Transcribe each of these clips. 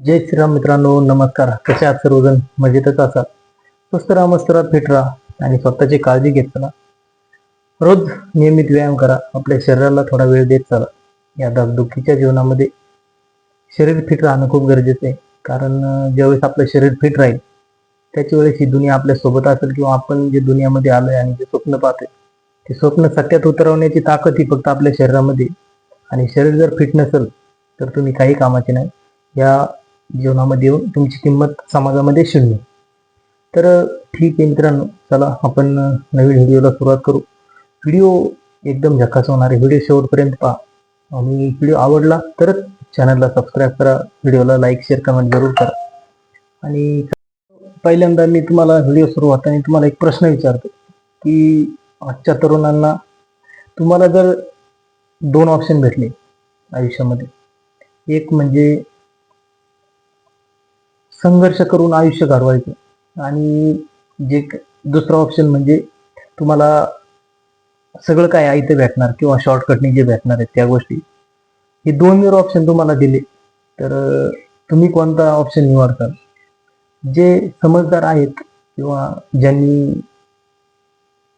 जय श्रीराम मित्रांनो नमस्कार. कसे आहात सर्वजण? मजेतच असाल. स्वस्त राहा मस्त राहा फिट राहा आणि स्वतःची काळजी घेत चला. रोज नियमित व्यायाम करा. आपल्या शरीराला थोडा वेळ देत चला. या धगधुकीच्या जीवनामध्ये शरीर फिट राहणं खूप गरजेचं आहे. कारण ज्यावेळेस आपलं शरीर फिट राहील त्याच्या वेळेस ही दुनिया आपल्यासोबत असेल किंवा आपण जे दुनियामध्ये आलो आहे आणि जे स्वप्न पाहतोय ते स्वप्न सत्यात उतरवण्याची ताकद ही फक्त आपल्या शरीरामध्ये आणि शरीर जर फिट नसेल तर तुम्ही काही कामाचे नाही. या जीवनामध्ये येऊन तुमची किंमत समाजामध्ये शून्य तर ठीक आहे मित्रांनो चला आपण नवीन व्हिडिओला सुरुवात करू. व्हिडिओ एकदम झकास होणारे व्हिडिओ शेवटपर्यंत पहा. आणि व्हिडिओ आवडला तरच चॅनलला सबस्क्राईब करा. व्हिडिओला लाईक शेअर कमेंट जरूर करा. आणि पहिल्यांदा मी तुम्हाला व्हिडिओ सुरू होताना तुम्हाला एक प्रश्न विचारतो की आजच्या तरुणांना तुम्हाला जर दोन ऑप्शन भेटले आयुष्यामध्ये. एक म्हणजे संघर्ष करून आयुष्य घडवायचं आणि जे दुसरा दुसरं ऑप्शन म्हणजे तुम्हाला सगळं काय आहे ते भेटणार किंवा शॉर्टकटने जे भेटणार आहेत त्या गोष्टी हे दोन जर ऑप्शन तुम्हाला दिले तर तुम्ही कोणता ऑप्शन निवडताल? जे समजदार आहेत किंवा ज्यांनी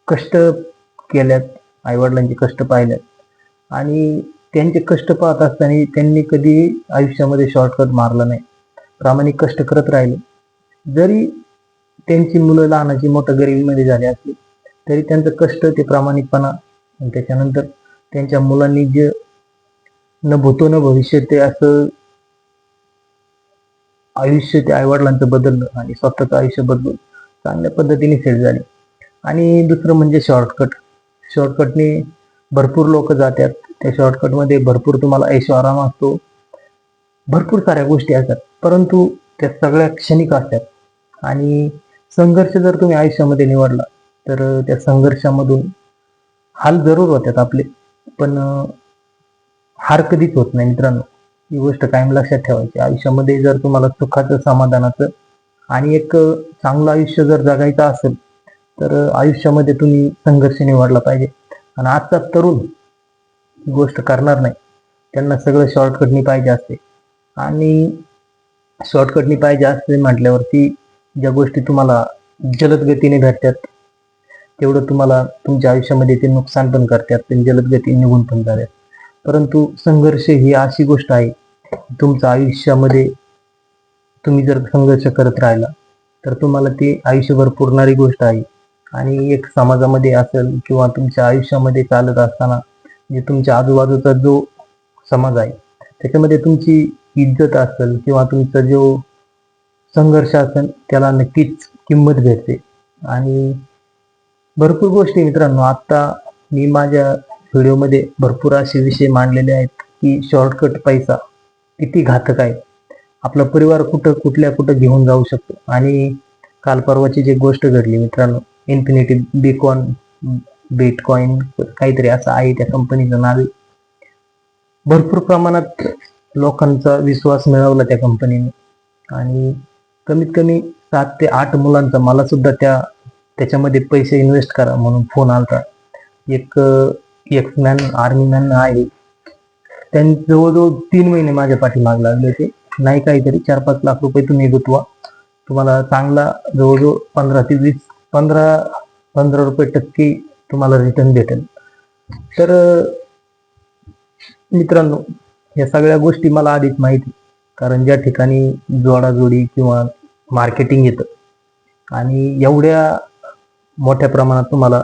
कष्ट केल्यात आईवडिलांचे कष्ट पाहिल्यात आणि त्यांचे कष्ट पाहत असताना त्यांनी कधी आयुष्यामध्ये शॉर्टकट मारला नाही. प्रामाणिक कष्ट करत राहिले. जरी त्यांची मुलं लहानाची मोठं गरिबीमध्ये झाली असली तरी त्यांचं कष्ट ते प्रामाणिकपणा आणि त्याच्यानंतर त्यांच्या मुलांनी जे न भूतो न भविष्य ते असं आयुष्य ते आईवडिलांचं बदललं आणि स्वतःचं आयुष्य बदलून चांगल्या पद्धतीने सेट झाले. आणि दुसरं म्हणजे शॉर्टकट शॉर्टकटने भरपूर लोक जातात. त्या शॉर्टकटमध्ये भरपूर तुम्हाला ऐशो आराम असतो भरपूर साऱ्या गोष्टी असतात. परंतु त्या सगळ्या क्षणिक असतात. आणि संघर्ष जर तुम्ही आयुष्यामध्ये निवडला तर त्या संघर्षामधून हाल जरूर होतात आपले. पण हार कधीच होत नाही मित्रांनो. ही गोष्ट कायम लक्षात ठेवायची. आयुष्यामध्ये जर तुम्हाला सुखाचं समाधानाचं आणि एक चांगलं आयुष्य जर जगायचं असेल तर आयुष्यामध्ये तुम्ही संघर्ष निवडला पाहिजे. आणि आजचा तरुण ही गोष्ट करणार नाही. त्यांना सगळं शॉर्टकटनी पाहिजे असते. आणि शॉर्टकटनी पाहिजे असते म्हटल्यावरती ज्या गोष्टी तुम्हाला जलद गतीने भेटतात तेवढं तुम्हाला तुमच्या आयुष्यामध्ये ते नुकसान पण करतात ते जलद गतीने निघून पण जातात. परंतु संघर्ष ही अशी गोष्ट आहे तुमच्या आयुष्यामध्ये तुम्ही जर संघर्ष करत राहिला तर तुम्हाला ती आयुष्यभर पुरणारी गोष्ट आहे. आणि एक समाजामध्ये असेल किंवा तुमच्या आयुष्यामध्ये चालत असताना जे तुमच्या आजूबाजूचा जो समाज आहे त्याच्यामध्ये तुमची इज्जत असेल किंवा तुमचा जो संघर्ष असेल त्याला नक्कीच किंमत भेटते. आणि भरपूर गोष्टी मित्रांनो आता मी माझ्या व्हिडिओमध्ये भरपूर असे विषय मांडलेले आहेत की शॉर्टकट पैसा किती घातक आहे. आपला परिवार कुठं कुठल्या कुठं घेऊन जाऊ शकतो. आणि काल परवाची जी गोष्ट घडली मित्रांनो इन्फिनिटी बिकॉन बिटकॉईन काहीतरी असं आहे त्या कंपनीचं नाव. भरपूर प्रमाणात लोकांचा विश्वास मिळवला त्या कंपनीने आणि कमीत कमी सात ते आठ मुलांचा मला सुद्धा त्या त्याच्यामध्ये पैसे इन्व्हेस्ट करा म्हणून फोन आलता. एक एक्स मॅन आर्मी मॅन आहे. त्यांनी जवळजवळ तीन महिने माझ्या पाठीमाग लागले होते. नाही काहीतरी चार पाच लाख रुपये तुम्ही गुतवा. तुम्हाला चांगला जवळजवळ पंधरा ते वीस पंधरा पंधरा रुपये टक्के तुम्हाला रिटर्न भेटेल. तर मित्रांनो या सगळ्या गोष्टी मला आधीच माहिती कारण ज्या ठिकाणी जोडाजोडी किंवा मार्केटिंग येतं आणि एवढ्या मोठ्या प्रमाणात तुम्हाला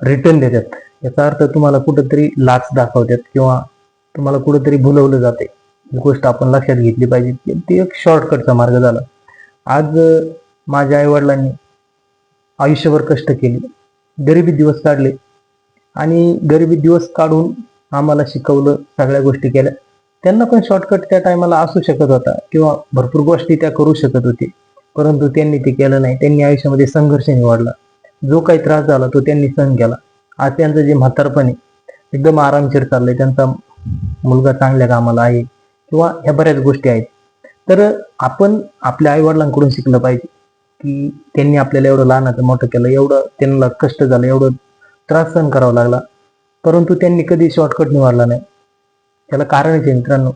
रिटर्न देतात. याचा अर्थ तुम्हाला कुठंतरी लाच दाखवतात किंवा तुम्हाला कुठंतरी भुलवलं जाते ही गोष्ट आपण लक्षात घेतली पाहिजे. की ती एक शॉर्टकटचा मार्ग झाला. आज माझ्या आईवडिलांनी आयुष्यभर कष्ट केले. गरिबी दिवस काढले. आणि गरिबी दिवस काढून आम्हाला शिकवलं सगळ्या गोष्टी केल्या. त्यांना पण शॉर्टकट त्या टायमाला असू शकत होता किंवा भरपूर गोष्टी त्या करू शकत होते. परंतु त्यांनी ते केलं नाही. त्यांनी आयुष्यामध्ये संघर्ष निवडला. जो काही त्रास झाला तो त्यांनी सहन केला. आज त्यांचं जे म्हातारपण आहे एकदम आरामशीर चाललंय. त्यांचा मुलगा चांगल्या कामाला आहे किंवा ह्या बऱ्याच गोष्टी आहेत. तर आपण आपल्या आईवडिलांकडून शिकलं पाहिजे की त्यांनी आपल्याला एवढं लहानाचं मोठं केलं एवढं त्यांना कष्ट झालं एवढं त्रास सहन करावा लागला. परंतु त्यांनी कधी शॉर्टकट निवडला नाही. त्याला कारणच आहे मित्रांनो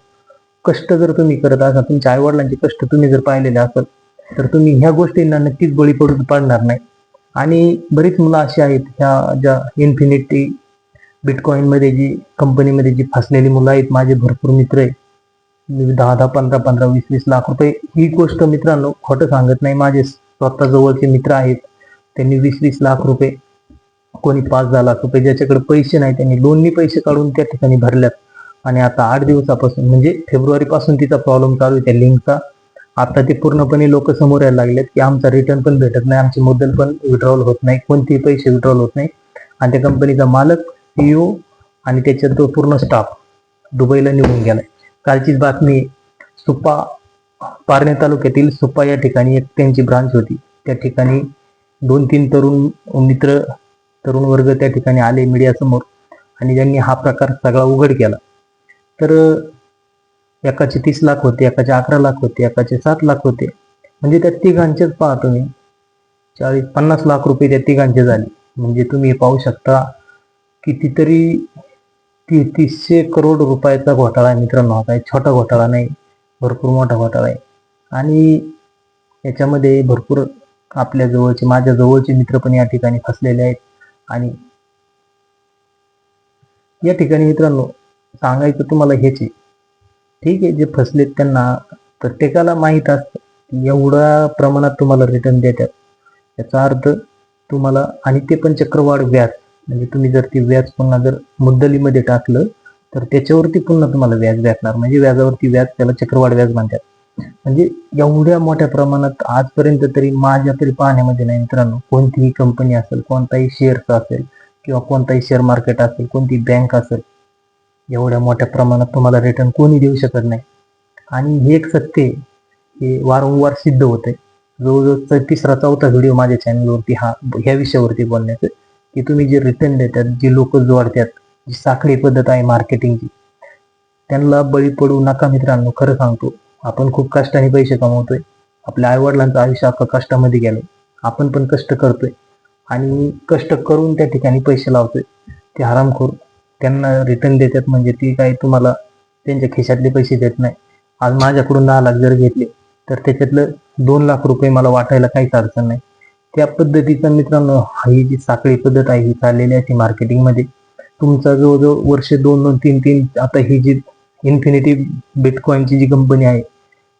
कष्ट जर तुम्ही करत असाल तुमच्या आईवडिलांचे कष्ट तुम्ही जर पाहिलेले असाल तर तुम्ही ह्या गोष्टींना नक्कीच बळी पडू पडणार नाही. आणि बरीच मुलं अशी आहेत ह्या ज्या इन्फिनिटी बिटकॉईनमध्ये जी कंपनीमध्ये जी फसलेली मुलं आहेत माझे भरपूर मित्र आहेत. दहा दहा पंधरा पंधरा वीस वीस लाख रुपये ही गोष्ट मित्रांनो खोटं सांगत नाही. माझे स्वतः जवळचे मित्र आहेत त्यांनी वीस वीस लाख रुपये कोणी पास झाला लाख पण ज्याच्याकडे पैसे नाही त्यांनी लोननी पैसे काढून त्या ठिकाणी भरल्यात. आणि आता आठ दिवसापासून म्हणजे फेब्रुवारीपासून तिचा प्रॉब्लेम चालू आहे त्या लिंकचा आता ते पूर्णपणे लोक समोर यायला लागलेत की आमचा रिटर्न पण भेटत नाही आमची मुद्दल पण विड्रॉल होत नाही कोणतेही पैसे विड्रॉल होत नाही. आणि त्या कंपनीचा मालक सीईओ आणि त्याच्यात तो पूर्ण स्टाफ दुबईला निघून गेलाय. कालचीच बातमी सुप्पा सुपा पारणे तालुक्यातील सुपा या ठिकाणी एक त्यांची ब्रांच होती. त्या ठिकाणी दोन तीन तरुण मित्र तरुण वर्ग त्या ठिकाणी आले मीडियासमोर आणि ज्यांनी हा प्रकार सगळा उघड केला. तर एकाचे तीस लाख होते एकाचे अकरा लाख होते एकाचे सात लाख होते. म्हणजे त्या तिघांचेच पहा तुम्ही. चाळीस पन्नास लाख रुपये त्या तिघांचे झाले. म्हणजे तुम्ही हे पाहू शकता कितीतरी ती तीसशे करोड रुपयाचा घोटाळा आहे मित्रांनो हा. काही छोटा घोटाळा नाही. भरपूर मोठा घोटाळा आहे. आणि याच्यामध्ये भरपूर आपल्या जवळचे माझ्या जवळचे मित्र पण या ठिकाणी फसलेले आहेत. आणि या ठिकाणी मित्रांनो सांगायचं तुम्हाला हेच आहे. ठीक आहे जे फसलेत त्यांना प्रत्येकाला माहीत असतं की एवढ्या प्रमाणात तुम्हाला रिटर्न देतात. याचा अर्थ तुम्हाला आणि ते पण चक्रवाढ व्याज म्हणजे तुम्ही जर ते व्याज पुन्हा जर मुद्दलीमध्ये टाकलं तर त्याच्यावरती पुन्हा तुम्हाला व्याज भेटणार. म्हणजे व्याजावरती व्याज त्याला चक्रवाढ व्याज म्हणतात. म्हणजे एवढ्या मोठ्या प्रमाणात आजपर्यंत तरी माझ्या तरी पाहण्यामध्ये नाही मित्रांनो. कोणतीही कंपनी असेल कोणताही शेअर्स असेल किंवा कोणताही शेअर मार्केट असेल कोणती बँक असेल एवढ्या मोठ्या प्रमाणात तुम्हाला रिटर्न कोणी देऊ शकत नाही. आणि हे एक सत्य आहे. हे वारंवार सिद्ध होत आहे जवळजवळ तिसरा चौथा व्हिडिओ माझ्या चॅनलवरती हा ह्या विषयावरती बोलण्याचं. की तुम्ही जे रिटर्न देतात जे लोक जोडतात जी साखळी पद्धत आहे मार्केटिंगची त्यांना बळी पडू नका मित्रांनो खरं सांगतो. आपण खूप कष्टाने पैसे कमवतोय. आपल्या आईवडिलांचं आयुष्य अख्खा कष्टामध्ये गेलं आपण पण कष्ट करतोय. आणि कष्ट करून त्या ठिकाणी पैसे लावतोय. ते हरामखोर. त्यांना रिटर्न देतात म्हणजे ती काही तुम्हाला त्यांच्या खिशातले पैसे देत नाही. आज माझ्याकडून दहा लाख जर घेतले तर त्याच्यातलं दोन लाख रुपये मला वाटायला काहीच अडचण नाही. त्या पद्धतीचा मित्रांनो ही जी साखळी पद्धत आहे ही चाललेली आहे ती मार्केटिंगमध्ये तुमचा जवळजवळ वर्ष दोन दोन तीन तीन आता ही जी इन्फिनिटी बिटकॉईनची जी कंपनी आहे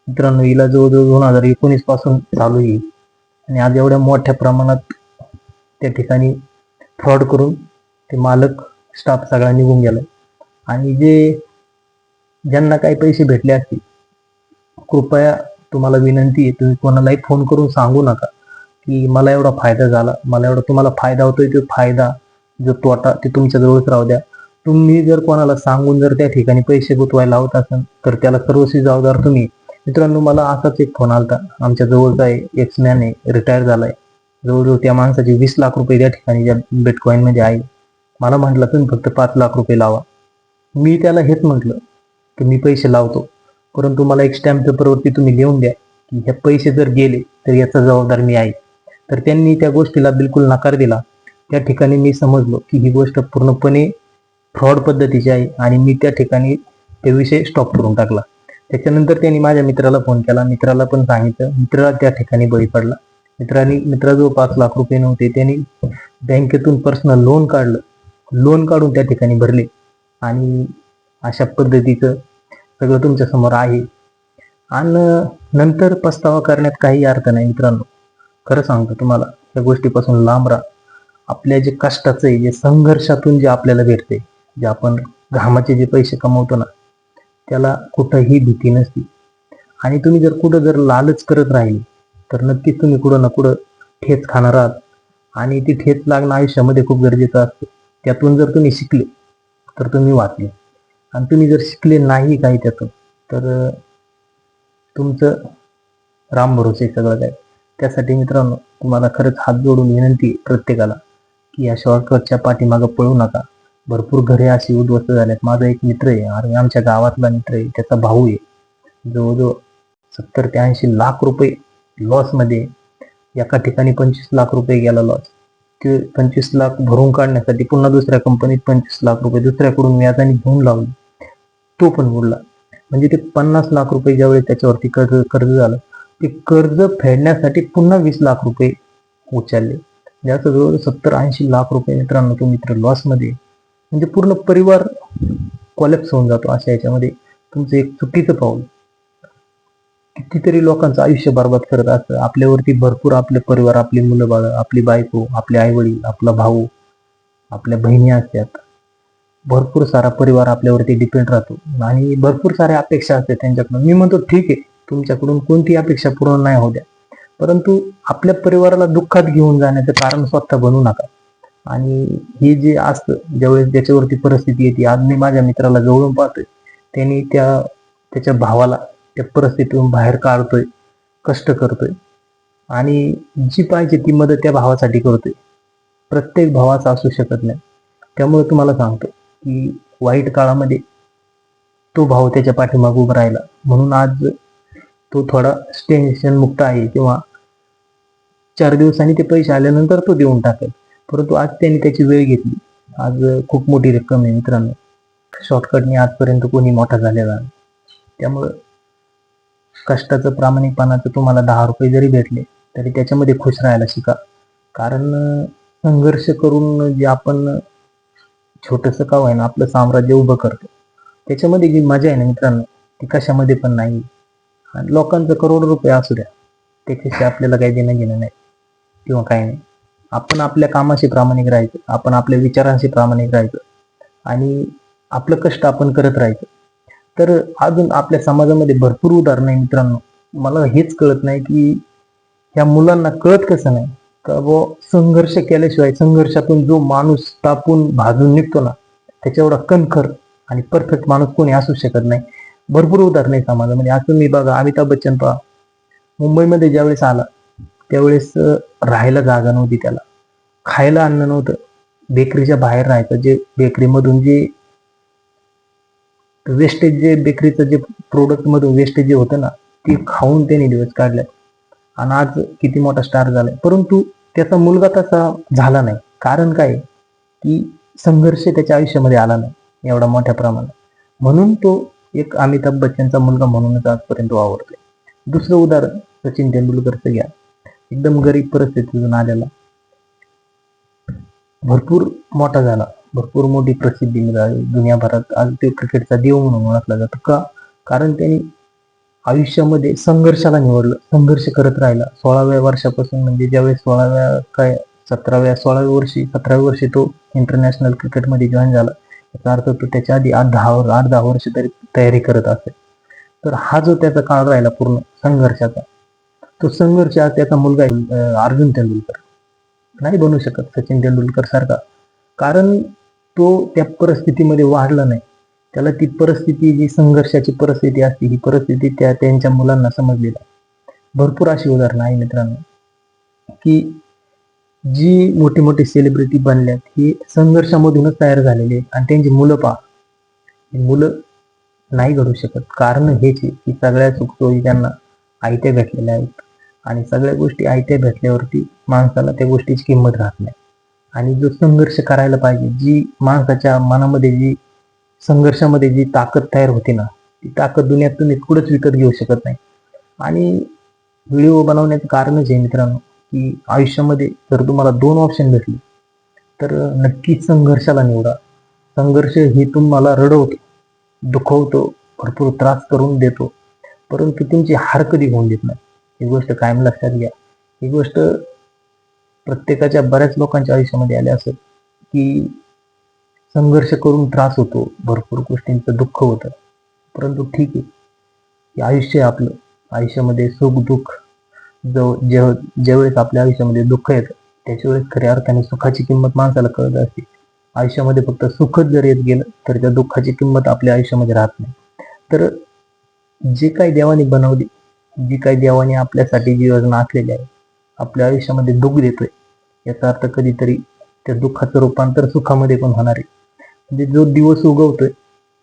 मित्रांनो हिला जवळजवळ दोन हजार एकोणीसपासून चालू आहे. आणि आज एवढ्या मोठ्या प्रमाणात त्या ठिकाणी फ्रॉड करून ते मालक स्टाफ सगळा निघून गेला. आणि जे ज्यांना काही पैसे भेटले असतील कृपया तुम्हाला विनंती आहे तुम्ही कोणालाही फोन करून सांगू नका की मला एवढा फायदा झाला मला एवढा तुम्हाला फायदा होतोय तो फायदा जो तोटा ते तुमच्याजवळच राहू द्या. तुम्ही जर कोणाला सांगून जर त्या ठिकाणी पैसे गुतवायला लावत असाल तर त्याला सर्वस्वी जबाबदार तुम्ही. मित्रांनो मला असाच एक फोन आलता. आमच्या जवळचा आहे एक्स आहे रिटायर झालाय. जवळजवळ त्या माणसाचे वीस लाख रुपये त्या ठिकाणी ज्या बिटकॉइनमध्ये आहे. मला म्हटलं तुम्ही फक्त पाच लाख रुपये लावा. मी त्याला हेच म्हटलं की मी पैसे लावतो. परंतु मला एक स्टॅम्प पेपरवरती तुम्ही लिहून द्या की हे पैसे जर गेले तर याचा जबाबदार मी आहे. तर त्यांनी त्या गोष्टीला बिलकुल नकार दिला. त्या ठिकाणी मी समजलो की ही गोष्ट पूर्णपणे फ्रॉड पद्धतीची आहे आणि मी त्या ठिकाणी ते विषय स्टॉप करून टाकला. त्याच्यानंतर त्यांनी माझ्या मित्राला फोन केला. मित्राला पण सांगितलं. मित्राला त्या ठिकाणी बळी पडला. मित्रांनी मित्राजवळ पाच लाख रुपये नव्हते त्यांनी बँकेतून पर्सनल लोन काढलं. लोन काढून त्या ठिकाणी भरले. आणि अशा पद्धतीचं सगळं तुमच्यासमोर आहे. आणि नंतर पस्तावा करण्यात काही अर्थ नाही मित्रांनो. खरं सांगतो तुम्हाला या गोष्टीपासून लांब राहा. आपल्या जे कष्टाचं आहे जे संघर्षातून जे आपल्याला भेटते जे आपण घामाचे जे पैसे कमवतो ना त्याला कुठंही भीती नसते. आणि तुम्ही जर कुठं जर लालच करत राहिले तर नक्कीच तुम्ही कुठं ना कुठं ठेच खाणार आहात. आणि ती ठेच लागणं आयुष्यामध्ये खूप गरजेचं असतं. त्यातून जर तुम्ही शिकले तर तुम्ही वाचले. आणि तुम्ही जर शिकले नाही काही त्यातून तर तुमचं राम भरोसे सगळं काय त्यासाठी मित्रांनो तुम्हाला खरंच हात जोडून विनंती प्रत्येकाला की या शॉर्टकटच्या पाठीमागं पळू नका. भरपूर घरे अशी उद्ध्वस्त झाल्यात. माझा एक मित्र आहे आणि आमच्या गावातला मित्र आहे. त्याचा भाऊ आहे. जवळजवळ सत्तर ते ऐंशी लाख रुपये लॉसमध्ये एका ठिकाणी पंचवीस लाख रुपये गेला लॉस ते पंचवीस लाख भरून काढण्यासाठी पुन्हा दुसऱ्या कंपनीत पंचवीस लाख रुपये दुसऱ्याकडून व्याजाने घेऊन लावले. तो पण बुडला म्हणजे ते पन्नास लाख रुपये ज्यावेळी त्याच्यावरती कर्ज कर्ज झालं ते कर्ज फेडण्यासाठी पुन्हा वीस लाख रुपये उचलले. ज्याचं जवळ सत्तर ऐंशी लाख रुपये मित्रांनो तो मित्र लॉसमध्ये आहे. म्हणजे पूर्ण परिवार कॉलेप्स होऊन जातो अशा याच्यामध्ये. तुमचं एक चुकीचं पाऊल. कितीतरी लोकांचं आयुष्य बर्बाद करत असतं. आपल्यावरती भरपूर आपले परिवार आपली मुलं बाळ आपली बायको आपले आईवडील आपला भाऊ आपल्या बहिणी असतात. भरपूर सारा परिवार आपल्यावरती डिपेंड राहतो. आणि भरपूर साऱ्या अपेक्षा असतात त्यांच्याकडून. मी म्हणतो ठीक आहे तुमच्याकडून कोणती अपेक्षा पूर्ण नाही होऊ द्या. परंतु आपल्या परिवाराला दुःखात घेऊन जाण्याचं कारण स्वतः बनू नका. आणि हे जे असतं ज्यावेळेस ज्याच्यावरती परिस्थिती येते आज मी माझ्या मित्राला जवळून पाहतोय. त्यांनी त्या त्याच्या भावाला त्या परिस्थितीतून बाहेर काढतोय कष्ट करतोय. आणि जी पाहिजे ती मदत त्या भावासाठी करतोय. प्रत्येक भावाचा असू शकत नाही. त्यामुळे तुम्हाला सांगतो की वाईट काळामध्ये तो भाव त्याच्या पाठीमागे उभा राहिला. म्हणून आज तो थोडा टेन्शन मुक्त आहे किंवा चार दिवसांनी ते पैसे आल्यानंतर तो देऊन टाकेल. परंतु आज त्यांनी त्याची वेळ घेतली. आज खूप मोठी रक्कम आहे मित्रांनो. शॉर्टकटने आजपर्यंत कोणी मोठा झालेला नाही. त्यामुळं कष्टाचं प्रामाणिकपणाचं तुम्हाला दहा रुपये जरी भेटले तरी त्याच्यामध्ये खुश राहायला शिका. कारण संघर्ष करून जे आपण छोटंसं का ना आपलं साम्राज्य उभं करतो. त्याच्यामध्ये जी मजा आहे ना मित्रांनो ती कशामध्ये पण नाही. आणि लोकांचं करोड रुपये असू द्या त्याच्याशी आपल्याला काही देणं घेणं नाही किंवा काही नाही. आपण आपल्या कामाशी प्रामाणिक राहायचं आपण आपल्या विचारांशी प्रामाणिक राहायचं आणि आपलं कष्ट आपण करत राहायचं. तर अजून आपल्या समाजामध्ये भरपूर उदाहरणं आहे मित्रांनो. मला हेच कळत नाही की ह्या मुलांना कळत कसं नाही. का व संघर्ष केल्याशिवाय संघर्षातून जो माणूस तापून भाजून निघतो ना त्याच्या एवढा कणखर आणि परफेक्ट माणूस कोणी असू शकत नाही. भरपूर उदाहरणं आहे समाजामध्ये. असं मी बघा अमिताभ बच्चन पहा. मुंबईमध्ये ज्यावेळेस आला त्यावेळेस राहायला जागा नव्हती त्याला. खायला अन्न नव्हतं. बेकरीच्या बाहेर राहायचं जे बेकरीमधून जे वेस्टेज जे बेकरीचं जे प्रोडक्ट मधून वेस्टेज जे होतं ना ते खाऊन त्याने दिवस काढले. आणि आज किती मोठा स्टार झालाय. परंतु त्याचा मुलगा तसा झाला नाही. कारण काय? की संघर्ष त्याच्या आयुष्यामध्ये आला नाही एवढा मोठ्या प्रमाणात. म्हणून तो एक अमिताभ बच्चनचा मुलगा म्हणूनच आजपर्यंत वावरतोय. दुसरं उदाहरण सचिन तेंडुलकरचं घ्या. एकदम गरीब परिस्थितीतून आलेला. भरपूर मोठा झाला. भरपूर मोठी प्रसिद्धी मिळाली. दुनियाभरात आज ते क्रिकेटचा देव म्हणून ओळखला जातो. का? कारण त्यांनी आयुष्यामध्ये संघर्षाला निवडलं. संघर्ष करत राहिला. सोळाव्या वर्षापासून म्हणजे ज्यावेळेस सोळाव्या काय सतराव्या सोळाव्या वर्षी सतराव्या वर्षी तो इंटरनॅशनल क्रिकेटमध्ये जॉईन झाला. याचा अर्थ तो त्याच्या आधी आठ दहा आठ दहा वर्ष तरी तयारी करत असेल तर हा जो त्याचा काळ राहिला पूर्ण संघर्षाचा तो संघर्ष त्याचा मुलगा आहे, अर्जुन तेंडुलकर. नाही बनू शकत सचिन तेंडुलकर सारखा. कारण तो त्या परिस्थितीमध्ये वाढला नाही. त्याला ती परिस्थिती जी संघर्षाची परिस्थिती असते ही परिस्थिती त्या त्यांच्या मुलांना समजलेली आहे. भरपूर अशी उदाहरणं आहे मित्रांनो की जी मोठी मोठी सेलिब्रिटी बनल्यात ही संघर्षामधूनच तयार झालेली आहे आणि त्यांची मुलं पहा. मुलं नाही घडू शकत. कारण हेच आहे की सगळ्या सुखसोयी त्यांना आयत्या भेटलेल्या आहेत. आणि सगळ्या गोष्टी आयत्या भेटल्यावरती माणसाला त्या गोष्टीची किंमत राहत नाही. आणि जो संघर्ष करायला पाहिजे जी माणसाच्या मनामध्ये जी संघर्षामध्ये जी ताकद तयार होते ना ती ताकद दुनियात तुम्ही कुठंच विकत घेऊ शकत नाही. आणि व्हिडिओ बनवण्याचं कारणच आहे मित्रांनो की आयुष्यामध्ये जर तुम्हाला दोन ऑप्शन भेटले तर नक्कीच संघर्षाला निवडा. संघर्ष हे तुम्हाला रडवतो दुखवतो भरपूर त्रास करून देतो परंतु तुमची हार कधी होऊन देत नाही. ही गोष्ट कायम लक्षात घ्या. ही गोष्ट प्रत्येकाच्या बऱ्याच लोकांच्या आयुष्यामध्ये आली असेल की संघर्ष करून त्रास होतो भरपूर गोष्टींचं दुःख होतं. परंतु ठीक आहे हे आयुष्य आपलं. आयुष्यामध्ये सुख दुःख जो जेव ज्यावेळेस आपल्या आयुष्यामध्ये दुःख येतं त्याच्या वेळेस खऱ्या अर्थाने सुखाची किंमत माणसाला कळत असते. आयुष्यामध्ये फक्त सुखच जर येत गेलं तर त्या दुःखाची किंमत आपल्या आयुष्यामध्ये राहत नाही. तर जे काही देवाने बनवली जी काही देवाने आपल्यासाठी जी योजना आखलेली आहे आपल्या आयुष्यामध्ये दुःख देतोय. याचा अर्थ कधीतरी त्या दुःखाचं रूपांतर सुखामध्ये पण होणार आहे. म्हणजे जो दिवस उगवतोय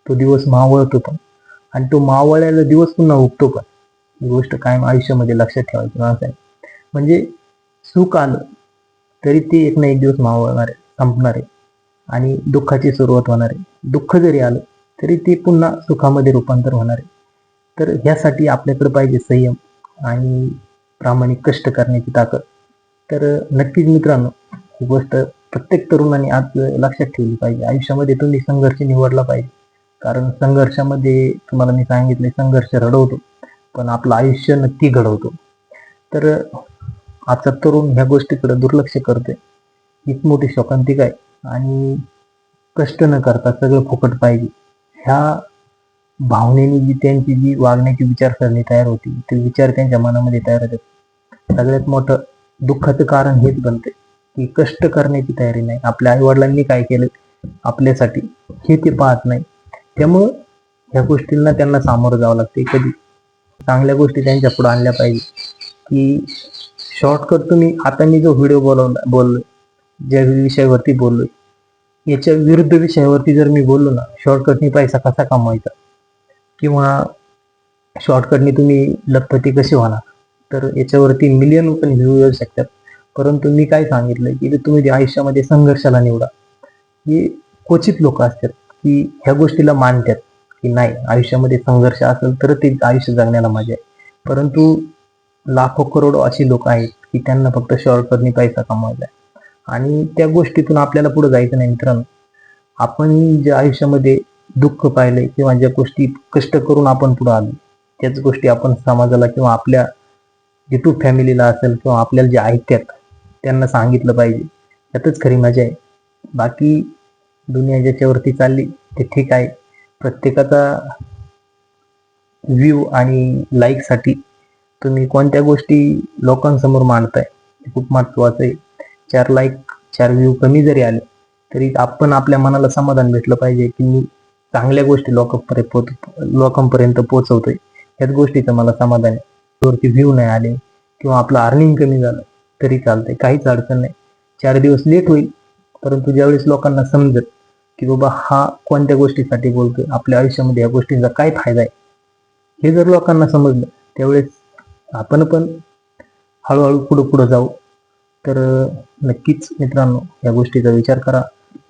तो दिवस मावळतो पण. आणि तो मावळायला दिवस पुन्हा उगतो पण. ही गोष्ट कायम आयुष्यामध्ये लक्षात ठेवायची माणसाने म्हणजे सुख आलं तरी ते एक ना एक दिवस मावळणार आहे संपणार आहे. आणि दुःखाची सुरुवात होणार आहे. दुःख जरी आलं तरी ते पुन्हा सुखामध्ये रूपांतर होणार आहे. तर ह्यासाठी आपल्याकडे पाहिजे संयम आणि प्रामाणिक कष्ट करण्याची ताकद. तर नक्कीच मित्रांनो ही गोष्ट प्रत्येक तरुणाने आज लक्षात ठेवली पाहिजे. आयुष्यामध्ये तुम्ही संघर्ष निवडला पाहिजे. कारण संघर्षामध्ये तुम्हाला मी सांगितले संघर्ष रडवतो पण आपलं आयुष्य नक्की घडवतो. तर आजचा तरुण ह्या गोष्टीकडे दुर्लक्ष करते हीच मोठी शोकांतिक आहे. आणि कष्ट न करता सगळं फुकट पाहिजे. ह्या भावनेने जी त्यांची जी वागण्याची विचारसरणी तयार होती ते विचार त्यांच्या मनामध्ये तयार होतात. सगळ्यात मोठं दुःखाचं कारण हेच बनते की कष्ट करण्याची तयारी नाही. आपल्या आईवडिलांनी काय केलं? आपल्यासाठी हे ते पाहत नाही. त्यामुळं ह्या गोष्टींना त्यांना सामोरं जावं लागते कधी चांगल्या गोष्टी त्यांच्या पुढे आणल्या पाहिजे. की शॉर्टकट तुम्ही आता मी जो व्हिडिओ बोलवला बोललो ज्या विषयावरती बोललो याच्या विरुद्ध विषयावरती जर मी बोललो ना शॉर्टकटनी पैसा कसा कमवायचा? किंवा शॉर्टकटनी तुम्ही लखपती कसे होणार? तर याच्यावरती मिलियन पण व्ह्यू येऊ शकतात. परंतु मी काय सांगितलं की तुम्ही जे आयुष्यामध्ये संघर्षाला निवडा हे क्वचित लोक असतात की ह्या गोष्टीला मानतात की नाही आयुष्यामध्ये संघर्ष असेल तर ते आयुष्य जगण्याला मजा आहे. परंतु लाखो करोडो अशी लोक आहेत की त्यांना फक्त शॉर्टकटने पैसा कमवायचा आहे. आणि त्या गोष्टीतून आपल्याला पुढे जायचं नाही मित्रांनो. आपण ज्या आयुष्यामध्ये दुःख पाहिले किंवा ज्या गोष्टी कष्ट करून आपण पुढे आलो त्याच गोष्टी आपण समाजाला किंवा आपल्या युट्यूब फॅमिलीला असेल किंवा आपल्याला जे ऐकतात त्यांना सांगितलं पाहिजे. त्यातच खरी मजा आहे. बाकी दुनिया ज्याच्यावरती चालली ते ठीक आहे. प्रत्येकाचा व्ह्यू आणि लाईकसाठी तुम्ही कोणत्या गोष्टी लोकांसमोर मांडताय ते खूप महत्वाचं आहे. चार लाईक चार व्ह्यू कमी जरी आले तरी आपण आपल्या मनाला समाधान भेटलं पाहिजे की मी चांगल्या गोष्टी लोकांपर्यंत पोच लोकांपर्यंत पोहोचवतोय याच गोष्टीचं मला समाधान आहे. वरती व्ह्यू नाही आले किंवा आपलं अर्निंग कमी झालं तरी चालतंय. काहीच अडचण नाही. चार दिवस लेट होईल परंतु ज्यावेळेस लोकांना समजत की बाबा हा कोणत्या गोष्टीसाठी बोलतोय आपल्या आयुष्यामध्ये या गोष्टींचा काय फायदा आहे हे जर लोकांना समजलं त्यावेळेस आपण पण हळूहळू पुढं पुढं जाऊ. तर नक्कीच मित्रांनो या गोष्टीचा विचार करा.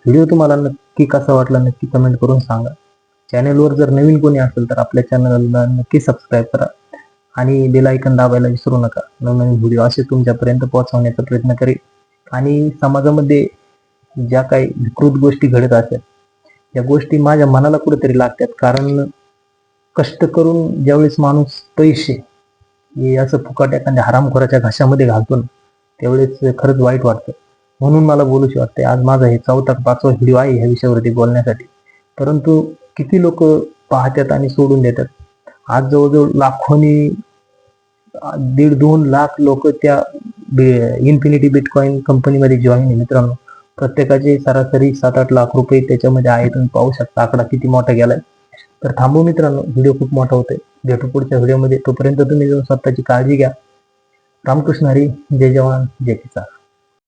व्हिडिओ तुम्हाला नक्की कसा वाटला नक्की कमेंट करून सांगा. चॅनलवर जर नवीन कोणी असेल तर आपल्या चॅनलला नक्की सबस्क्राईब करा. आणि बेल आयकन दाबायला विसरू नका. नवनवीन व्हिडिओ असे तुमच्यापर्यंत पोहोचवण्याचा प्रयत्न करेल. आणि समाजामध्ये ज्या काही विकृत गोष्टी घडत असतात या गोष्टी माझ्या मनाला कुठेतरी लागतात. कारण कष्ट करून ज्यावेळेस माणूस पैसे हे असं फुकट एखाद्या हरामखोराच्या घशामध्ये घालतो ना त्यावेळेस खरंच वाईट वाटतं. म्हणून मला बोलूशी वाटते. आज माझा हे चौथा पाचवा व्हिडिओ आहे ह्या विषयावरती बोलण्यासाठी. परंतु किती लोक पाहतात आणि सोडून देतात? आज जवळजवळ लाखोनी दीड दोन लाख लोक त्या इन्फिनिटी बिटकॉईन कंपनीमध्ये जॉईन आहे मित्रांनो. प्रत्येकाचे सरासरी सात आठ लाख रुपये त्याच्यामध्ये आहे तुम्ही पाहू शकता आकडा किती मोठा गेलाय. तर थांबू मित्रांनो व्हिडिओ खूप मोठा होतोय. भेटू पुढच्या व्हिडिओमध्ये तोपर्यंत तुम्ही स्वतःची काळजी घ्या. रामकृष्ण हरी जय जवान जय किसान.